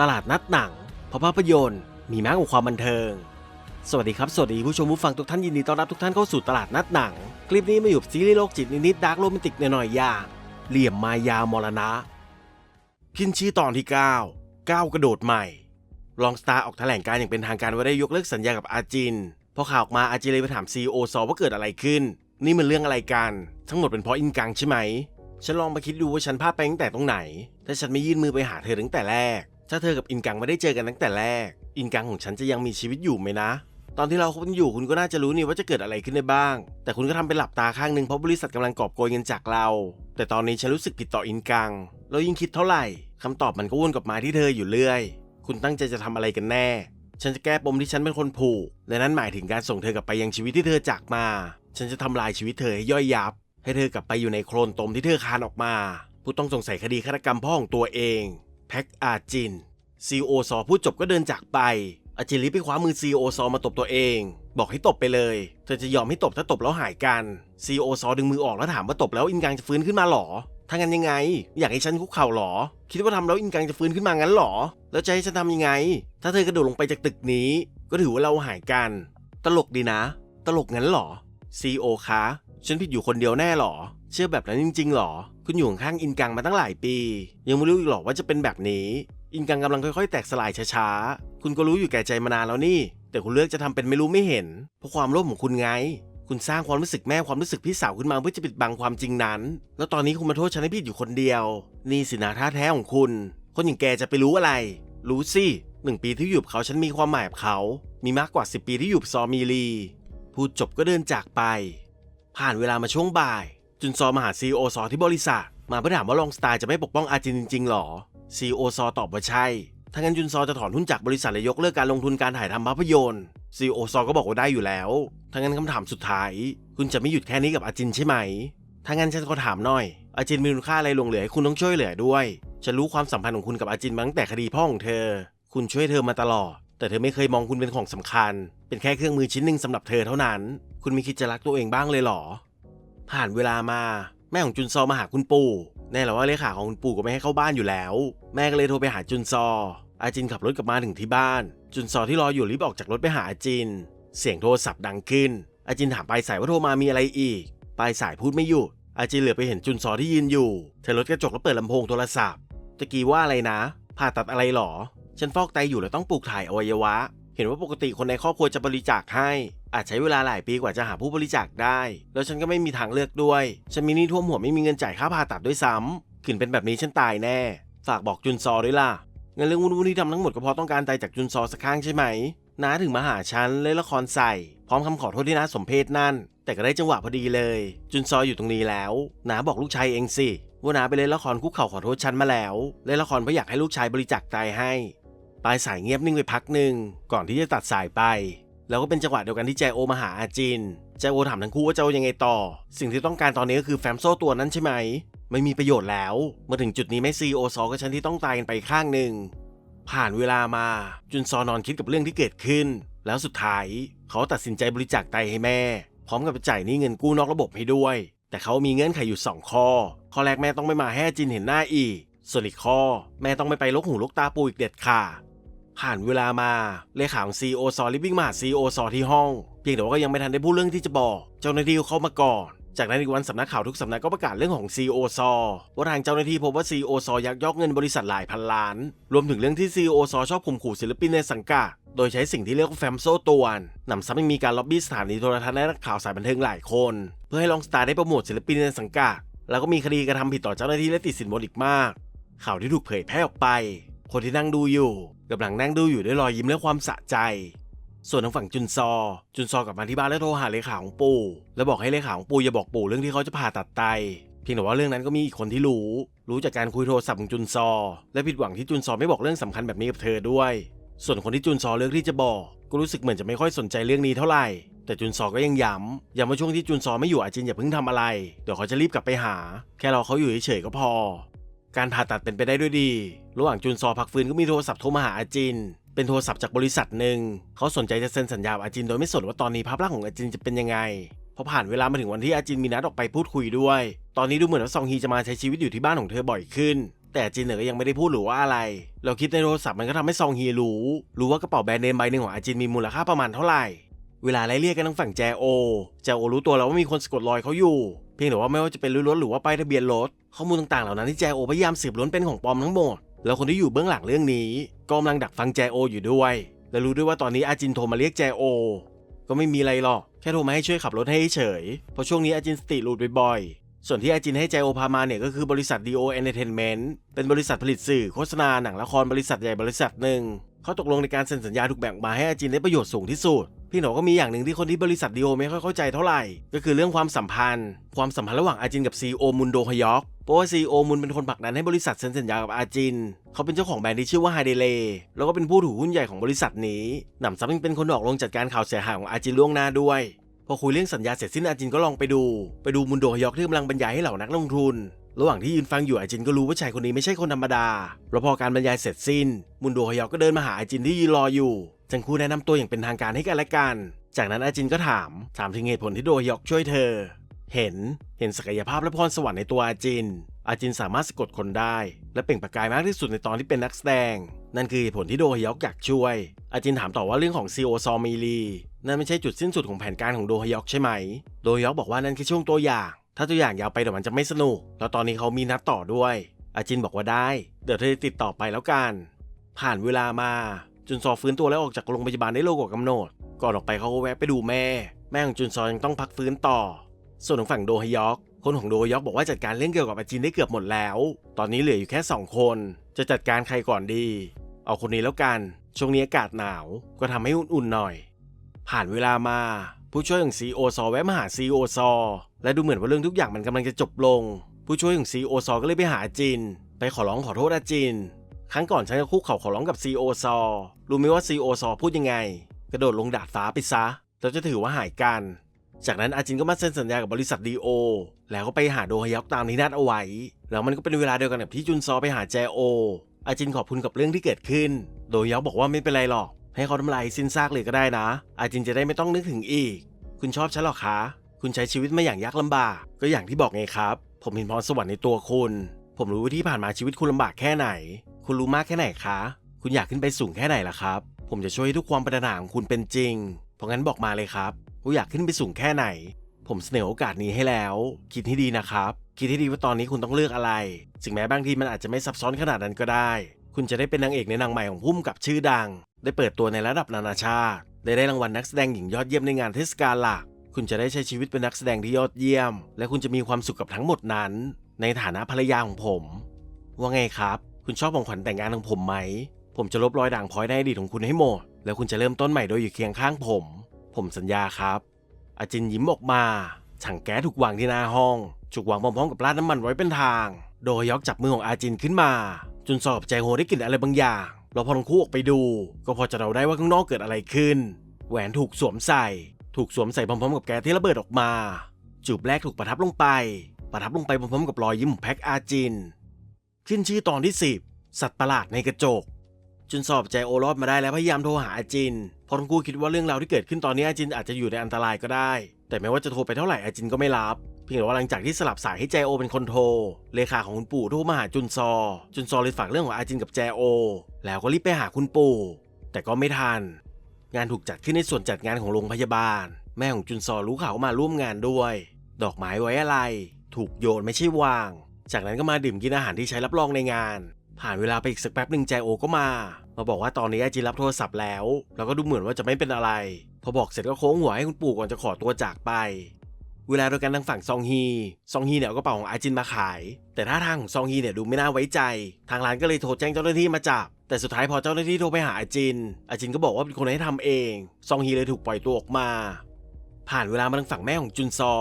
ตลาดนัดหนังเพราะภาพยนตร์ มีมากกว่าความบันเทิง สวัสดีครับ สวัสดีผู้ชมผู้ฟังทุกท่านยินดีต้อนรับทุกท่านเข้าสู่ตลาดนัดหนัง คลิปนี้มาอยู่ซีรีส์โรคจิตนิดๆดาร์กโรแมนติกหน่อยๆอย่างเหลี่ยมมายามรณะ พินชีตอนที่ 9 9 กระโดดใหม่ลองสตาร์ออกแถลงการอย่างเป็นทางการว่าได้ยกเลิกสัญญากับอาจินพอข่าวออกมาอาจินเลยไปถามซีโอซอว่าเกิดอะไรขึ้น นี่มันเรื่องอะไรกัน ทั้งหมดเป็นเพราะอินกังใช่ไหมฉันลองมาคิดดูว่าฉันพลาดไปตั้งแต่ตรงไหนถ้าฉันไม่ยื่นมือไปหาเธอตั้งแต่แรก ถ้าเธอกับอินกังไม่ได้เจอกันตั้งแต่แรก อินกังของฉันจะยังมีชีวิตอยู่ไหมนะ ตอนที่เราคบกันอยู่คุณก็น่าจะรู้นี่ว่าจะเกิดอะไรขึ้นได้บ้าง แต่คุณก็ทำเป็นหลับตาข้างหนึ่งเพราะบริษัทกำลังกอบโกยเงินจากเรา แต่ตอนนี้ฉันรู้สึกผิดต่ออินกังแล้วยิ่งคิดเท่าไหร่คำตอบมันก็วนกลับมาที่เธออยู่เรื่อย คุณตั้งใจจะทำอะไรกันแน่ ฉันจะแก้ปมที่ฉันเป็นคนผูก และนั่นหมายถึงการส่งเธอกลับไปยังชีวิตที่เธอจากมา ฉันจะทำลายชีวิตเธอให้ย่อยยับ ให้เธอกลับไปอยู่ในโคลนตมที่เธอคานออกมา ผู้ต้องสงสัยคดีฆาตกรรมพ่อของตัวเอง แพ็กอาจิน ซีโอซอพูดจบก็เดินจากไป อาจิรีบไปคว้ามือซีโอซอมาตบตัวเอง บอกให้ตบไปเลย เธอจะยอมให้ตบถ้าตบแล้วหายกันซีโอซอดึงมือออกแล้วถามว่าตบแล้วอินกังจะฟื้นขึ้นมาหรอถ้างั้นยังไง อยากให้ฉันคุกเข่าหรอ คิดว่าทำแล้วอินกังจะฟื้นขึ้นมางั้นหรอ แล้วจะให้ฉันทำยังไง ถ้าเธอกระโดดลงไปจากตึกนี้ ก็ถือว่าเราหายกัน ตลกดีนะ ตลกงั้นหรอซีโอคะฉันผิดอยู่คนเดียวแน่หรอ เชื่อแบบนั้นจริงๆหรอ คุณอยู่ข้างอินกังมาตั้งหลายปี ยังไม่รู้อีกหรอว่าจะเป็นแบบนี้อินกังกำลังค่อยๆ แตกสลายช้าๆ คุณก็รู้อยู่แก่ใจมานานแล้วนี่ แต่คุณเลือกจะทำเป็นไม่รู้ไม่เห็น เพราะความโลภของคุณไง คุณสร้างความรู้สึกแม่ความรู้สึกพี่สาวขึ้นมาเพื่อจะปิดบังความจริงนั้น แล้วตอนนี้คุณมาโทษฉันให้ผิดอยู่คนเดียว นี่สินะท่าแท้ของคุณ คนอย่างแกจะไปรู้อะไร รู้สิหนึ่งปีที่อยู่กับเขาฉันมีความหมายกับเขา มีมากกว่า 10 ปีที่อยู่กับซอมีลีพูดจบก็เดินจากไป ผ่านเวลามาช่วงบ่าย จุนซอมาหาซีโอซอที่บริษัท มาเพื่อถามว่าลองสไตล์จะไม่ปกป้องอาจินจริงๆหรอ ซีโอซอตอบว่าใช่ถ้างั้นจุนซอจะถอนหุ้นจากบริษัทและยกเลิกการลงทุนการถ่ายทำภาพยนตร์ซีโอซอก็บอกว่าได้อยู่แล้ว ถ้างั้นคำถามสุดท้าย คุณจะไม่หยุดแค่นี้กับอาจินใช่ไหม ถ้างั้นฉันก็ถามหน่อย อาจินมีคุณค่าอะไรหลงเหลือให้คุณต้องช่วยเหลือด้วย ฉันรู้ความสัมพันธ์ของคุณกับอาจินมาตั้งแต่คดีพ่อของเธอ คุณช่วยเธอมาตลอด แต่เธอไม่เคยมองคุณเป็นของสำคัญ เป็นแค่เครื่องมือชิ้นหนึ่งสำหรับเธอเท่านั้น คุณม่คิดจะรักตัวเองบ้างเลยหรอ ผ่านเวลามา แม่ของจุนซอมาหาคุณปู่ แน่แหละว่าเลขาของคุณปู่ก็ไม่ให้เข้าบ้านอยู่แล้ว แม่ก็เลยโทรไปหาจุนซอ อาจินขับรถกลับมาถึงที่บ้าน จุนซอที่รออยู่รีบออกจากรถไปหาอาจิน เสียงโทรศัพท์ดังขึ้น อาจินถามปลายสายว่าโทรมามีอะไรอีก ปลายสายพูดไม่หยุด อาจินเหลือไปเห็นจุนซอที่ยืนอยู่ เธอลดกระจกแล้วเปิดลำโพงโทรศัพท์ตะกี้ว่าอะไรนะ ผ่าตัดอะไรหรอ ฉันฟอกไตอยู่แล้วต้องปลูกถ่ายอวัยวะ เห็นว่าปกติคนในครอบครัวจะบริจาคให้ อาจใช้เวลาหลายปีกว่าจะหาผู้บริจาคได้ แล้วฉันก็ไม่มีทางเลือกด้วย ฉันมีหนี้ท่วมหัวไม่มีเงินจ่ายค่าผ่าตัดด้วยซ้ำขืนเป็นแบบนี้ฉันตายแน่ ฝากบอกจุนซอด้วยล่ะเงั้นเรื่องวุ่นๆที่ทำทั้งหมดก็เพราะต้องการไตจากจุนซอสักข้างใช่ไหมน้าถึงมาหาฉันเล่นละครใส่ พร้อมคำขอโทษที่น้าสมเพศนั่น แต่ก็ได้จังหวะพอดีเลย จุนซออยู่ตรงนี้แล้วน้าบอกลูกชายเองสิว่าน้าไปเล่นละครคุกเข่าขอโทษฉันมาแล้วเล่นละครเพราะอยากให้ลูกชายบริจาคไตให้ ปลายสายเงียบนิ่งไปพักหนึ่งก่อนที่จะตัดสายไป แล้วก็เป็นจังหวะเดียวกันที่แจโอมาหาอาจินแจโอถามทั้งคู่ว่าจะเอายังไงต่อ สิ่งที่ต้องการตอนนี้ก็คือแฟมโซ่ตัวนั้นใช่ไหม ไม่มีประโยชน์แล้ว มาถึงจุดนี้ไม่ซีโอซอกับฉันที่ต้องตายกันไปข้างหนึ่งผ่านเวลามาจุนซอนอนคิดกับเรื่องที่เกิดขึ้น แล้วสุดท้ายเขาตัดสินใจบริจาคไตให้แม่ พร้อมกับจ่ายหนี้เงินกู้นอกระบบให้ด้วย แต่เขามีเงื่อนไขอยู่ 2 ข้อ ข้อแรกแม่ต้องไม่มาให้จินเห็นหน้าอีกส่วนอีกข้อ แม่ต้องไม่ไปลกหูลกตาปูอีกเด็ดขาด ผ่านเวลามาเลขาของซีโอซอรีบวิ่งมาหาซีโอซอที่ห้อง เพียงแต่ว่าก็ยังไม่ทันได้พูดเรื่องที่จะบอก เจ้าหน้าที่เข้ามาก่อน จากนั้นอีกวันสำนักข่าวทุกสำนักก็ประกาศเรื่องของ CEO ซอว่าทางเจ้าหน้าที่พบว่า CEO ซอยักยอกเงินบริษัทหลายพันล้าน รวมถึงเรื่องที่ CEO ซอชอบข่มขู่ศิลปินในสังกัดโดยใช้สิ่งที่เรียกว่าแฟมโซตวนนำซ้ำยังมีการล็อบบี้สถานีโทรทัศน์และนักข่าวสายบันเทิงหลายคน เพื่อให้ลองสตาร์ได้โปรโมทศิลปินในสังกัดแล้วก็มีคดีกระทำผิดต่อเจ้าหน้าที่และติดสินบนอีกมาก ข่าวที่ถูกเผยแพร่ออกไป คนที่นั่งดูอยู่กำลังนั่งดูอยู่ด้วยรอยยิ้มและความสะใจ ส่วนทางฝั่งจุนซอ จุนซอกลับมาที่บ้านแล้วโทรหาเลขาของปู่ แล้วบอกให้เลขาของปู่อย่าบอกปู่เรื่องที่เขาจะผ่าตัดไตเพียงแต่ว่าเรื่องนั้นก็มีอีกคนที่รู้ รู้จากการคุยโทรศัพท์ของจุนซอ และผิดหวังที่จุนซอไม่บอกเรื่องสำคัญแบบนี้กับเธอด้วย ส่วนคนที่จุนซอเลือกที่จะบอก ก็รู้สึกเหมือนจะไม่ค่อยสนใจเรื่องนี้เท่าไหร่แต่จุนซอก็ยังย้ำย้ำว่าช่วงที่จุนซอไม่อยู่อาจินอย่าเพิ่งทำอะไร เดี๋ยวเขาจะรีบกลับไปหา แค่รอเขาอยู่เฉยๆก็พอ การผ่าตัดเป็นไปได้ด้วยดี ระหว่างจุนซอพักฟื้นก็มีโทรศัพท์โทรมาหาอาจิน เป็นโทรศัพท์จากบริษัทหนึ่ง เขาสนใจจะเซ็นสัญญาอาจินโดยไม่สนว่าตอนนี้ภาพลักษณ์ของอาจินจะเป็นยังไง พอผ่านเวลามาถึงวันที่อาจินมีนัดออกไปพูดคุยด้วย ตอนนี้ดูเหมือนว่าซองฮีจะมาใช้ชีวิตอยู่ที่บ้านของเธอบ่อยขึ้น แต่อาจินเนี่ยก็ยังไม่ได้พูดหรือว่าอะไร เราคิดในโทรศัพท์มันก็ทำให้ซองฮีรู้ รู้ว่ากระเป๋าแบรนด์เนมใบหนึ่งของอาจินมีมูลค่าประมาณเท่าไหร่ เวลาไล่เรียกกันทั้งฝั่งแจโอ แจโอรู้ตัวแล้วว่ามีคนสะกดรอยเขาอยู่ เพียงแต่ว่าไม่ว่าจะเป็นรถหรือว่าป้ายทะเบียนรถข้อมูลต่างๆเหล่านั้นที่แจโอพยายามสืบล้วนเป็นของปลอมทั้งหมด แล้วคนที่อยู่เบื้องหลังเรื่องนี้ก็กำลังดักฟังแจโออยู่ด้วย และรู้ด้วยว่าตอนนี้อาจินโทรมาเรียกแจโอ ก็ไม่มีอะไรหรอกแค่โทรมาให้ช่วยขับรถให้เฉย เพราะช่วงนี้อาจินสติหลุดบ่อยๆส่วนที่อาจินให้แจโอพามาเนี่ยก็คือบริษัท DO Entertainment เป็นบริษัทผลิตสื่อโฆษณาหนังละครบริษัทใหญ่บริษัทหนึ่ง เขาตกลงในการเซ็นสัญญาถูกแบ่งมาให้อาจินได้ประโยชน์สูงที่สุด พี่หนอก็มีอย่างหนึ่งที่คนที่บริษัทดีโอไม่ค่อยเข้าใจเท่าไหร่ ก็คือเรื่องความสัมพันธ์ ความสัมพันธ์ระหว่างอาจินกับซีโอมุนโดฮยอกเพราะว่าซีโอมุนเป็นคนผลักดันให้บริษัทเซ็นสัญญากับอาจิน เขาเป็นเจ้าของแบรนด์ที่ชื่อว่าไฮเดเลแล้วก็เป็นผู้ถือหุ้นใหญ่ของบริษัทนี้หนำซ้ำยังเป็นคนออกลงจัดการข่าวเสียหายของอาจินล่วงหน้าด้วยพอคุยเรื่องสัญญาเสร็จสิ้นอาจินก็ลองไปดู ไปดูมุนโดฮยอกที่กำลังบรรยายให้เหล่านักลงทุน ระหว่างที่ยืนฟังอยู่อาจินก็รู้ว่าชายคนนี้ไม่ใช่คนธรรมดาแล้วพอการบรรยายเสร็จสิ้น มุนโดฮยอกก็เดินมาหาอาจินที่ยืนรออยู่ จังคูแนะนำตัวอย่างเป็นทางการให้กันและกัน จากนั้นอาจินก็ถาม ถามถึงเหตุผลที่โดฮยอกช่วยเธอ เห็น เห็นศักยภาพและพรสวรรค์ในตัวอาจิน อาจินสามารถสะกดคนได้ และเปล่งประกายมากที่สุดในตอนที่เป็นนักแสดง นั่นคือเหตุผลที่โดฮยอกอยากช่วย อาจินถามต่อว่าเรื่องของซีโอซอมีลีนั่นไม่ใช่จุดสิ้นสุดของแผนการของโดฮยอกใช่ไหม โดฮยอกบอกว่านั่นแค่ช่วงตัวอย่าง ถ้าตัวอย่างยาวไปเดี๋ยวมันจะไม่สนุก แล้วตอนนี้เขามีนัดต่อด้วย อาจินบอกว่าได้ เดี๋ยวเธอติดต่อไปแล้วกัน ผ่านเวลามา จุนซอฟื้นตัวแล้วออกจากโรงพยาบาลได้เร็วกว่ากำหนด ก่อนออกไปเขาก็แวะไปดูแม่ แม่ของจุนซอยังต้องพักฟื้นต่อ ส่วนของฝั่งโดฮยอก คนของโดฮยอกบอกว่าจัดการเรื่องเกี่ยวกับอาจินได้เกือบหมดแล้ว ตอนนี้เหลืออยู่แค่ 2 คน จะจัดการใครก่อนดี เอาคนนี้แล้วกัน ช่วงนี้อากาศหนาว ก็ทำให้อุ่นๆหน่อย ผ่านเวลามา ผู้ช่วยของซีโอซอแวะมาหาซีโอซอ และดูเหมือนว่าเรื่องทุกอย่างมันกำลังจะจบลง ผู้ช่วยของซีโอซอก็เลยไปหาจิน ไปขอร้องขอโทษอาจิน ครั้งก่อนฉันก็คุกเข่าขอร้องกับซีโอซอรู้ไหมว่าซีโอซอพูดยังไง กระโดดลงดาดฟ้าไปซะแล้วจะถือว่าหายกัน จากนั้นอาจินก็มาเซ็นสัญญากับบริษัทดีโอ แล้วก็ไปหาโดฮยอกตามที่นัดเอาไว้ แล้วมันก็เป็นเวลาเดียวกันกับที่จุนซอไปหาแจโอ อาจินขอบคุณกับเรื่องที่เกิดขึ้น โดฮยอกบอกว่าไม่เป็นไรหรอก ให้เขาทำลายสิ้นซากเลยก็ได้นะ อาจินจะได้ไม่ต้องนึกถึงอีก คุณชอบฉันหรอคะ คุณใช้ชีวิตมาอย่างยากลำบาก ก็อย่างที่บอกไงครับ ผมเห็นพรสวรรค์ในตัวคุณ ผมรู้ว่าที่ผ่านมาชีวิตคุณลำบากแค่ไหน คุณรู้มากแค่ไหนคะ คุณอยากขึ้นไปสูงแค่ไหนล่ะครับ ผมจะช่วยให้ทุกความปรารถนาของคุณเป็นจริง เพราะงั้นบอกมาเลยครับว่าอยากขึ้นไปสูงแค่ไหน ผมเสนอโอกาสนี้ให้แล้ว คิดให้ดีนะครับ คิดให้ดีว่าตอนนี้คุณต้องเลือกอะไรสิ่งแม้บางทีมันอาจจะไม่ซับซ้อนขนาดนั้นก็ได้ คุณจะได้เป็นนางเอกในนางใหม่ของพุ่มกับชื่อดัง ได้เปิดตัวในระดับนานาชาติ ได้ได้รางวัลนักแสดงหญิงยอดเยี่ยมในงานเทศกาลหลัก คุณจะได้ใช้ชีวิตเป็นนักแสดงที่ยอดเยี่ยม และคุณจะมีความสุขกับทั้งหมดนั้น ในฐานะภรรยาของผม ว่าไงครับ คุณชอบของขวัญแต่งงานของผมไหม ผมจะลบรอยด่างพร้อยในอดีตของคุณให้หมด แล้วคุณจะเริ่มต้นใหม่โดยอยู่เคียงข้างผม ผมสัญญาครับอาจินยิ้มออกมาถังแก๊สถูกวางที่หน้าห้องถูกวางพร้อมๆกับราดน้ำมันไว้เป็นทาง โดยยอกจับมือของอาจินขึ้นมา จนสอบใจโฮได้กลิ่นอะไรบางอย่างเราพอทั้งคู่ออกไปดู ก็พอจะเดาได้ว่าข้างนอกเกิดอะไรขึ้น แหวนถูกสวมใส่ ถูกสวมใส่พร้อมๆกับแก๊สที่ระเบิดออกมา จูบแรกถูกประทับลงไป ประทับลงไปพร้อมๆกับรอยยิ้มของแพ็กอาจิน ขึ้นชื่อตอนที่ 10 สัตว์ประหลาดในกระจกจุนสอบใจโอรอดมาได้แล้วพยายามโทรหาอาจินพราะทั้งคู่คิดว่าเรื่องราวที่เกิดขึ้นตอนนี้อาจินอาจจะอยู่ในอันตรายก็ได้ แต่ไม่ว่าจะโทรไปเท่าไหร่อาจินก็ไม่รับ เพียงแต่ว่าหลังจากที่สลับสายให้แจโอเป็นคนโทร เลขาของคุณปู่โทรมาหาจุนซอ จุนซอเลยฝากเรื่องของอาจินกับแจโอ แล้วก็รีบไปหาคุณปู่ แต่ก็ไม่ทัน งานถูกจัดขึ้นในส่วนจัดงานของโรงพยาบาล แม่ของจุนซอรู้ข่าวมาร่วมงานด้วย ดอกไม้ไว้อะไร ถูกโยนไม่ใช่วาง จากนั้นก็มาดื่มกินอาหารที่ใช้รับรองในงาน ผ่านเวลาไปอีกสักแป๊บหนึ่งแจโอก็มา มาบอกว่าตอนนี้อาจินรับโทรศัพท์แล้ว แล้วก็ดูเหมือนว่าจะไม่เป็นอะไร พอบอกเสร็จก็โค้งหัวให้คุณปู่ก่อนจะขอตัวจากไปเวลาเดียวกันทางฝั่งซองฮี ซองฮีเนี่ยเอากระเป๋าของอาจินมาขาย แต่ท่าทางของซองฮีเนี่ยดูไม่น่าไว้ใจ ทางร้านก็เลยโทรแจ้งเจ้าหน้าที่มาจับ แต่สุดท้ายพอเจ้าหน้าที่โทรไปหาอาจิน อาจินก็บอกว่าเป็นคนให้ทำเอง ซองฮีเลยถูกปล่อยตัวออกมา ผ่านเวลามาทางฝั่งแม่ของจุนซอ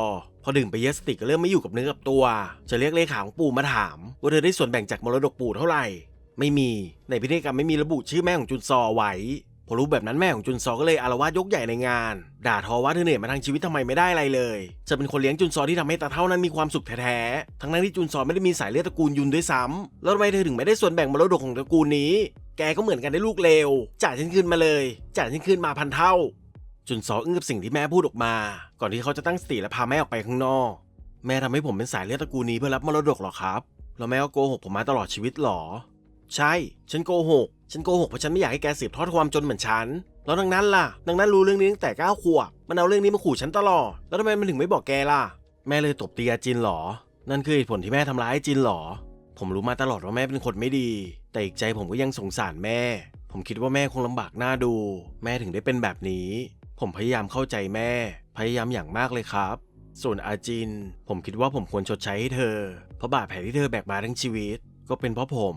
พอดื่มไปเยอะสติก็เริ่มไม่อยู่กับเนื้อกับตัว จะเรียกเลขาของปู่มาถาม ว่าเธอได้ส่วนแบ่งจากมรดกปู่เท่าไหร่ ไม่มี ในพิธีกรรมไม่มีระบุชื่อแม่ของจุนซอไว้ พอรู้แบบนั้นแม่ของจุนซอก็เลยอารวาสยกใหญ่ในงาน ด่าทอว่าเธอเหนื่อยมาทั้งชีวิตทำไมไม่ได้อะไรเลย จะเป็นคนเลี้ยงจุนซอที่ทำให้ตาเท่านั้นมีความสุขแท้ๆ ทั้งนั้นที่จุนซอไม่ได้มีสายเลือดตระกูลยุนด้วยซ้ำแล้วทำไมเธอถึงไม่ได้ส่วนแบ่งมรดกของตระกูลนี้ แกก็เหมือนกันได้ลูกเลวจ่ายฉันคืนมาเลยจ่ายฉันคืนมาพันเท่า จุนซออึ้งกับสิ่งที่แม่พูดออกมา ก่อนที่เขาจะตั้งสติและพาแม่ออกไปข้างนอก แม่ทำให้ผมเป็นสายเลือดตระกูลนี้เพื่อรับมรดกหรอครับแล้วแม่ก็โกหกผมมาตลอดชีวิตหรอ ใช่ ฉันโกหก ฉันโกหกเพราะฉันไม่อยากให้แกสืบทอดความจนเหมือนฉัน แล้วดังนั้นล่ะ ดังนั้นรู้เรื่องนี้ตั้งแต่ก้าขวบ มันเอาเรื่องนี้มาขู่ฉันตลอด แล้วทำไมมันถึงไม่บอกแกล่ะ แม่เลยตบตีอาจินหรอ นั่นคือเหตุผลที่แม่ทำร้ายอาจินหรอ ผมรู้มาตลอดว่าแม่เป็นคนไม่ดี แต่อีกใจผมก็ยังสงสารแม่ ผมคิดว่าแม่คงลำบากหน้าดู แม่ถึงได้เป็นแบบนี้ ผมพยายามเข้าใจแม่ พยายามอย่างมากเลยครับ ส่วนอาจิน ผมคิดว่าผมควรชดใช้ให้เธอ เพราะบาดแผลที่เธอแบกมาทั้งชีวิต ก็เป็นเพราะผม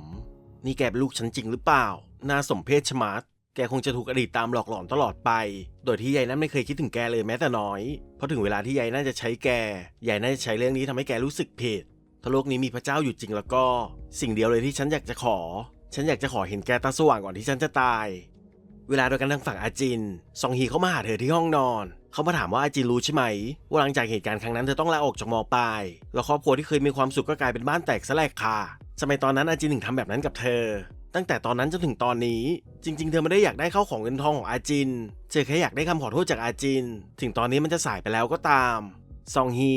นี่แกเป็นลูกฉันจริงหรือเปล่า น่าสมเพชชมัดแกคงจะถูกอดีตตามหลอกหลอนตลอดไป โดยที่ยายนั้นไม่เคยคิดถึงแกเลยแม้แต่น้อย เพราะถึงเวลาที่ยายน่าจะใช้แก ยายน่าจะใช้เรื่องนี้ทำให้แกรู้สึกผิด ถ้าโลกนี้มีพระเจ้าอยู่จริงแล้วก็ สิ่งเดียวเลยที่ฉันอยากจะขอ ฉันอยากจะขอเห็นแกตาสว่างก่อนที่ฉันจะตาย เวลาเดียวกันทางฝั่งอาจิน ซองฮีเข้ามาหาเธอที่ห้องนอน เขามาถามว่าอาจินรู้ใช่ไหม ว่าหลังจากเหตุการณ์ครั้งนั้นเธอต้องลาออกจากมปลาย แล้วครอบครัวที่เคยมีความสุขก็กลายเป็นบ้านแตกสลายค่ะำไมตอนนั้นอาจินถึงทำแบบนั้นกับเธอ ตั้งแต่ตอนนั้นจนถึงตอนนี้ จริง ๆ เธอไม่ได้อยากได้เข้าของเงินทองของอาจินเธอแค่อยากได้คำขอโทษจากอาจิน ถึงตอนนี้มันจะสายไปแล้วก็ตามซองฮี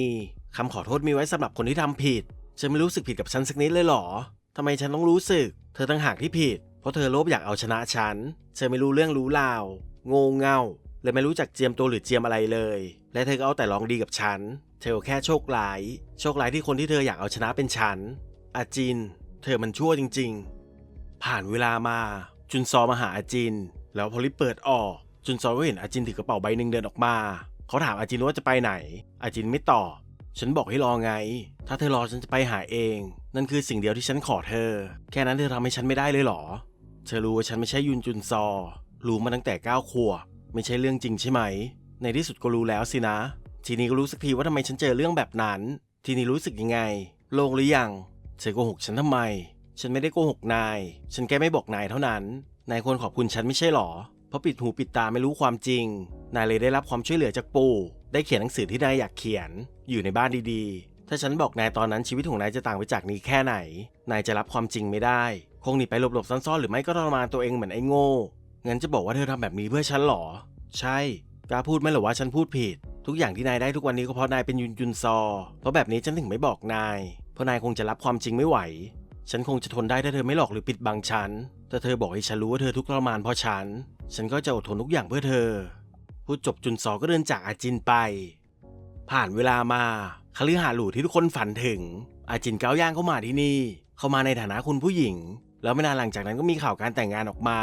คำขอโทษมีไว้สำหรับคนที่ทำผิด ฉันไม่รู้สึกผิดกับฉันสักนิดเลยหรอทำไมฉันต้องรู้สึก เธอตั้งหากที่ผิด เพราะเธอโลภอยากเอาชนะฉัน เธอไม่รู้เรื่องรู้ราว โง่เง่าเลยไม่รู้จักเจียมตัวหรือเจียมอะไรเลย และเธอก็เอาแต่ลองดีกับฉัน เธอแค่โชคร้าย โชคร้ายที่คนที่เธออยากเอาชนะเป็นฉัน อาจิน เธอมันชั่วจริง ๆ ผ่านเวลามาจุนซอมาหาอาจิน แล้วพอลิเปิดออกจุนซอก็เห็นอาจินถือกระเป๋าใบหนึ่งเดินออกมา เขาถามอาจินว่าจะไปไหน อาจินไม่ตอบ ฉันบอกให้รอไง ถ้าเธอรอฉันจะไปหาเอง นั่นคือสิ่งเดียวที่ฉันขอเธอ แค่นั้นเธอทำให้ฉันไม่ได้เลยเหรอ เธอรู้ว่าฉันไม่ใช่ยุนจุนซอ รู้มาตั้งแต่ก้าวขวบไม่ใช่เรื่องจริงใช่ไหม ในที่สุดก็รู้แล้วสินะ ทีนี้ก็รู้สักทีว่าทำไมฉันเจอเรื่องแบบนั้น ทีนี้รู้สึกยังไง โล่งหรือยัง เธอโกหกฉันทำไม ฉันไม่ได้โกหกนาย ฉันแค่ไม่บอกนายเท่านั้น นายควรขอบคุณฉันไม่ใช่หรอ เพราะปิดหูปิดตาไม่รู้ความจริง นายเลยได้รับความช่วยเหลือจากปู่ ได้เขียนหนังสือที่นายอยากเขียน อยู่ในบ้านดีๆ ถ้าฉันบอกนายตอนนั้นชีวิตของนายจะต่างไปจากนี้แค่ไหน นายจะรับความจริงไม่ได้ คงหนีไปหลบๆซ่อนๆหรือไม่ก็ทรมานตัวเองเหมือนไอ้โง่ งั้นจะบอกว่าเธอทำแบบนี้เพื่อฉันหรอ ใช่กล้าพูดไหมหรอว่าฉันพูดผิด ทุกอย่างที่นายได้ทุกวันนี้ก็เพราะนายเป็นยุนจุนซอ เพราะแบบนี้ฉันถึงไม่บอกนาย ราะนายคงจะรับความจริงไม่ไหว ฉันคงจะทนได้ถ้าเธอไม่หลอกหรือปิดบังฉัน แต่เธอบอกให้ฉันรู้ว่าเธอทุกข์ทรมานเพราะฉัน ฉันก็จะอดทนทุกอย่างเพื่อเธอ พูดจบจุนซอก็เดินจากอาจินไป ผ่านเวลามาคฤหาสน์หรูที่ทุกคนฝันถึง อาจินก้าวย่างเข้ามาที่นี่ เข้ามาในฐานะคุณผู้หญิง แล้วไม่นานหลังจากนั้นก็มีข่าวการแต่งงานออกมา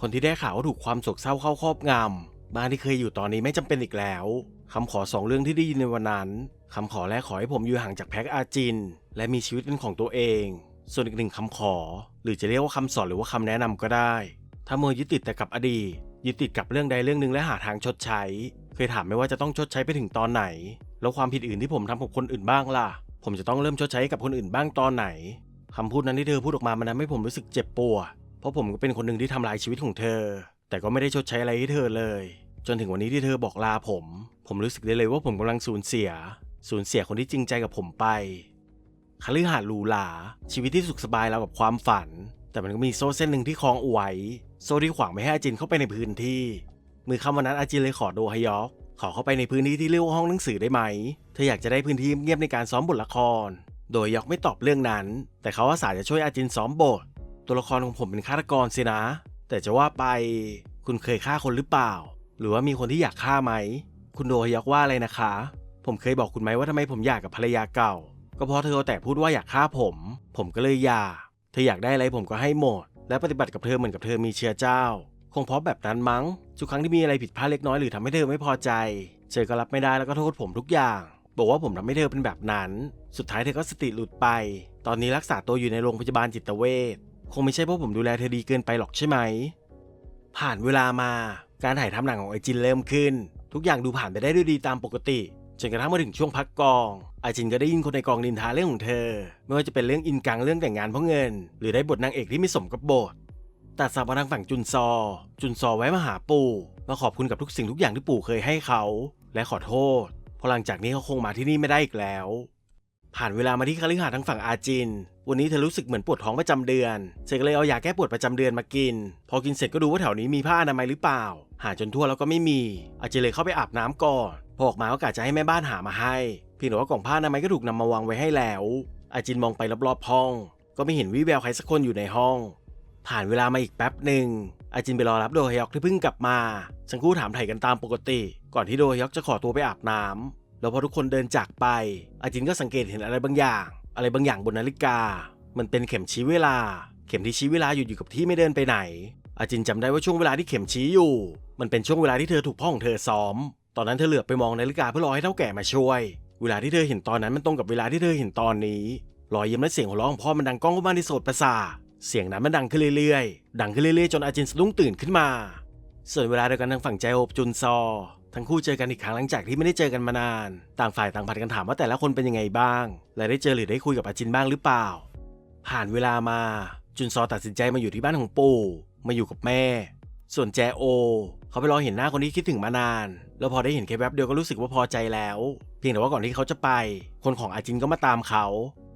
คนที่ได้ข่าวว่าถูกความโศกเศร้าเข้าครอบงำบ้านที่เคยอยู่ตอนนี้ไม่จำเป็นอีกแล้ว คำขอสองเรื่องที่ได้ยินในวันนั้นคำขอแรกขอให้ผมอยู่ห่างจากแพ็กอาจิน และมีชีวิตเป็นของตัวเอง ส่วนอีกหนึ่งคำขอ หรือจะเรียกว่าคำสอนหรือว่าคำแนะนำก็ได้ ถ้าเมื่อยึดติดแต่กับอดีตยึดติดกับเรื่องใดเรื่องหนึ่งและหาทางชดใช้ เคยถามไหมว่าจะต้องชดใช้ไปถึงตอนไหน แล้วความผิดอื่นที่ผมทำกับคนอื่นบ้างล่ะ ผมจะต้องเริ่มชดใช้ให้กับคนอื่นบ้างตอนไหนคำพูดนั้นที่เธอพูดออกมามันทำให้ผมรู้สึกเจ็บปวดเพราะผมก็เป็นคนหนึ่งที่ทำลายชีวิตของเธอ แต่ก็ไม่ได้ชดใช้อะไรให้เธอเลย จนถึงวันนี้ที่เธอบอกลาผม ผมรู้สึกได้เลยว่าผมกำลังสูญเสีย สูญเสียคนที่จริงใจกับผมไปคฤหาสน์หรูหราชีวิตที่สุขสบายเราวกับความฝัน แต่มันก็มีโซ่เส้นหนึ่งที่คล้องเอาไว้โซ่ที่ขวางไม่ให้อาจินเข้าไปในพื้นที่ มือคำวันนั้นอาจินเลยขอโดฮยอกขอเข้าไปในพื้นที่ที่เรียกว่าห้องหนังสือได้ไหม เธออยากจะได้พื้นที่เงียบในการซ้อมบทละคร โดยยอกไม่ตอบเรื่องนั้น แต่เขาอาสาจะช่วยอาจินซ้อมบท ตัวละครของผมเป็นฆาตกรสินะ แต่จะว่าไป คุณเคยฆ่าคนหรือเปล่า หรือว่ามีคนที่อยากฆ่าไหม คุณโดฮยอกว่าอะไรนะคะ ผมเคยบอกคุณไหมว่าทำไมผมอยากกับภรรยาเก่า ก็เพราะเธอแต่พูดว่าอยากฆ่าผม ผมก็เลยอยาก เธออยากได้อะไรผมก็ให้หมด และปฏิบัติกับเธอเหมือนกับเธอมีเชื้อเจ้า คงเพราะแบบนั้นมั้ง ทุกครั้งที่มีอะไรผิดพลาดเล็กน้อยหรือทำให้เธอไม่พอใจ เธอก็รับไม่ได้แล้วก็โทษผมทุกอย่าง บอกว่าผมทำให้เธอเป็นแบบนั้น สุดท้ายเธอก็สติหลุดไป ตอนนี้รักษาตัวอยู่ในโรงพยาบาลจิตเวช คงไม่ใช่เพราะผมดูแลเธอดีเกินไปหรอกใช่ไหม ผ่านเวลามา การถ่ายทำหนังของไอจินเริ่มขึ้น ทุกอย่างดูผ่านไปได้ด้วยดีตามปกติจนกระทั่งมาถึงช่วงพักกองไอจินก็ได้ยินคนในกองนินทาเรื่องของเธอ ไม่ว่าจะเป็นเรื่องอินกังเรื่องแต่งงานเพราะเงิน หรือได้บทนางเอกที่ไม่สมกับบทตัดสับมาทางฝั่งจุนซอ จุนซอไว้มาหาปู่มาขอบคุณกับทุกสิ่งทุกอย่างที่ปู่เคยให้เขา และขอโทษเพราะหลังจากนี้เขาคงมาที่นี่ไม่ได้อีกแล้ว ผ่านเวลามาที่คฤหาสน์ทางฝั่งอาจิน วันนี้เธอรู้สึกเหมือนปวดท้องประจำเดือน เธอก็เลยเอายาแก้ปวดประจำเดือนมากิน พอกินเสร็จก็ดูว่าแถวนี้มีผ้าอนามัยหรือเปล่า หาจนทั่วแล้วก็ไม่มี อาจินเลยเข้าไปอาบน้ำก่อนพอออกมาก็กะจะให้แม่บ้านหามาให้เพียงแต่ว่ากล่องผ้าอนามัยก็ถูกนำมาวางไว้ให้แล้ว อาจินมองไปรอบๆห้อง ก็ไม่เห็นวิแววใครสักคนอยู่ในห้อง ผ่านเวลามาอีกแป๊บหนึ่งอาจินไปรอรับโดฮยอกที่เพิ่งกลับมาทั้งคู่ถามไถ่กันตามปกติ ก่อนที่โดฮยอกจะขอตัวไปอาบน้ำ แล้วพอทุกคนเดินจากไป อาจินก็สังเกตเห็นอะไรบางอย่าง อะไรบางอย่างบนนาฬิกา มันเป็นเข็มชี้เวลา เข็มที่ชี้เวลาอยู่อยู่กับที่ไม่เดินไปไหน อาจินจำได้ว่าช่วงเวลาที่เข็มชี้อยู่ มันเป็นช่วงเวลาที่เธอถูกพ่อของเธอซ้อม ตอนนั้นเธอเหลือบไปมองนาฬิกาเพื่อรอให้เท่าแก่มาช่วย เวลาที่เธอเห็นตอนนั้นมันตรงกับเวลาที่เธอเห็นตอนนี้ รอยยิ้มและเสียงหัวเราะของพ่อมันดังก้องเข้ามาในโสดประสาเสียงนั้นมันดังขึ้นเรื่อยๆ ดังขึ้นเรื่อยๆ จนอาจินสะดุ้งตื่นขึ้นมา ส่วนเวลาเดียวกันทางฝั่งใจโอบจุนซอ ทั้งคู่เจอกันอีกครั้งหลังจากที่ไม่ได้เจอกันมานาน ต่างฝ่ายต่างผัดกันถามว่าแต่ละคนเป็นยังไงบ้าง และได้เจอหรือได้คุยกับอาจินบ้างหรือเปล่า ผ่านเวลามา จุนซอตัดสินใจมาอยู่ที่บ้านของปู่ มาอยู่กับแม่ ส่วนแจโอ เขาไปรอเห็นหน้าคนที่คิดถึงมานาน แล้วพอได้เห็นแค่แวบเดียวก็รู้สึกว่าพอใจแล้ว เพียงแต่ว่าก่อนที่เขาจะไป คนของอาจินก็มาตามเขา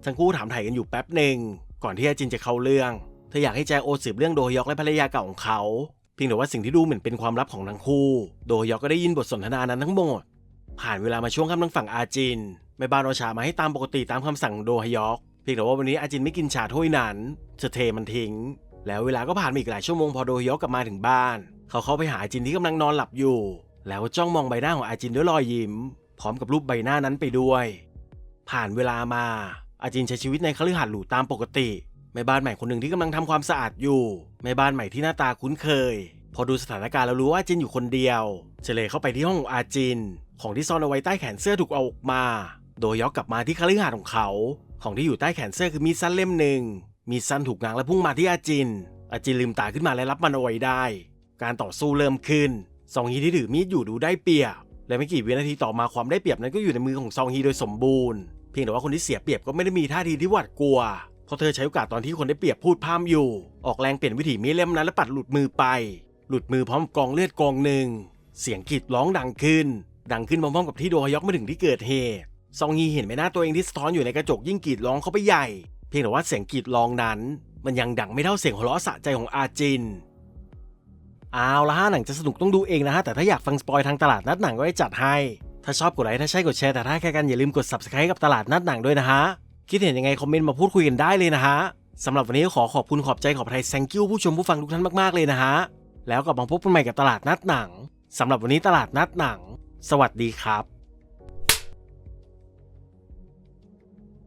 ทั้งคู่ถามถ่ายกันอยู่แป๊บหนึ่งก่อนที่อาจินจะเข้าเรื่อง เธออยากให้แจโอสืบเรื่องโดฮยอกและภรรยาเก่าของเขา พียงแต่ว่าสิ่งที่ดูเหมือนเป็นความลับของทั้งคู่ โดฮยอกก็ได้ยินบทสนทนานั้นทั้งหมด ผ่านเวลามาช่วงค่ำทางฝั่งอาจินแม่บ้านเอาชามาให้ตามปกติตามคำสั่งโดฮยอก เพียงแต่ว่าวันนี้อาจินไม่กินชาถ้วยนั้นเธอเทมันทิ้ง แล้วเวลาก็ผ่านมาอีกหลายชั่วโมงพอโดฮยอกกลับมาถึงบ้าน เขาเข้าไปหาอาจินที่กำลังนอนหลับอยู่ แล้วจ้องมองใบหน้าของอาจินด้วยรอยยิ้ม พร้อมกับรูปใบหน้านั้นไปด้วย ผ่านเวลามาอาจินใช้ชีวิตในคฤหาสน์หรูตามปกติ ม่บ้านใหม่คนหนึ่งที่กำลังทำความสะอาดอยู่ แม่บ้านใหม่ที่หน้าตาคุ้นเคย พอดูสถานการณ์แล้วรู้ว่าอาจินอยู่คนเดียวเฉลยเข้าไปที่ห้องอาจิน ของที่ซ่อนเอาไว้ใต้แขนเสื้อถูกเอาออกมา โดยย้อนกลับมาที่คฤหาสน์ของเขา ของที่อยู่ใต้แขนเสื้อคือมีดสั้นเล่มหนึ่ง มีดสั้นถูกง้างและพุ่งมาที่อาจิน อาจินลืมตาขึ้นมาและรับมันเอาไว้ได้ การต่อสู้เริ่มขึ้น ซองฮีที่ถือมีดอยู่ดูได้เปรียบ และไม่กี่วินาทีต่อมาความได้เปรียบนั้นก็อยู่ในมือของซองฮีโดยสมบูรณ์ เพียงแต่ว่าคนที่เสียเปรียบก็ไม่ได้มีท่าทีที่หวาดกลัว เพราะเธอใช้โอกาสตอนที่คนได้เปรียบพูดพร่ำอยู่ ออกแรงเปลี่ยนวิถีมีดเล่มนั้นและปัดหลุดมือไป หลุดมือพร้อมกองเลือดกองหนึ่ง เสียงกรีดร้องดังขึ้น ดังขึ้นพร้อมๆกับที่โดฮยอกมาถึงที่เกิดเหตุ ซองฮีเห็นใบหน้าตัวเองที่สะท้อนอยู่ในกระจกยิ่งกรีดร้องเข้าไปใหญ่ เพียงแต่ว่าเสียงกรีดร้องนั้น มันยังดังไม่เท่าเสียงหัวเราะสะใจของอาจินเอาละฮะหนังจะสนุกต้องดูเองนะฮะแต่ถ้าอยากฟังสปอยทางตลาดนัดหนังก็ให้จัดให้ ถ้าชอบกดไลค์ถ้าใช่กดแชร์แต่ถ้าแค่กันอย่าลืมกด subscribe กับตลาดนัดหนังด้วยนะฮะ คิดเห็นยังไงคอมเมนต์มาพูดคุยกันได้เลยนะฮะสำหรับวันนี้ขอขอบคุณขอบใจขอบไทยแซงคิวผู้ชมผู้ฟังทุกท่านมากๆเลยนะฮะแล้วกลับมาพบกันใหม่กับตลาดนัดหนังสำหรับวันนี้ตลาดนัดหนัง สวัสดีครับ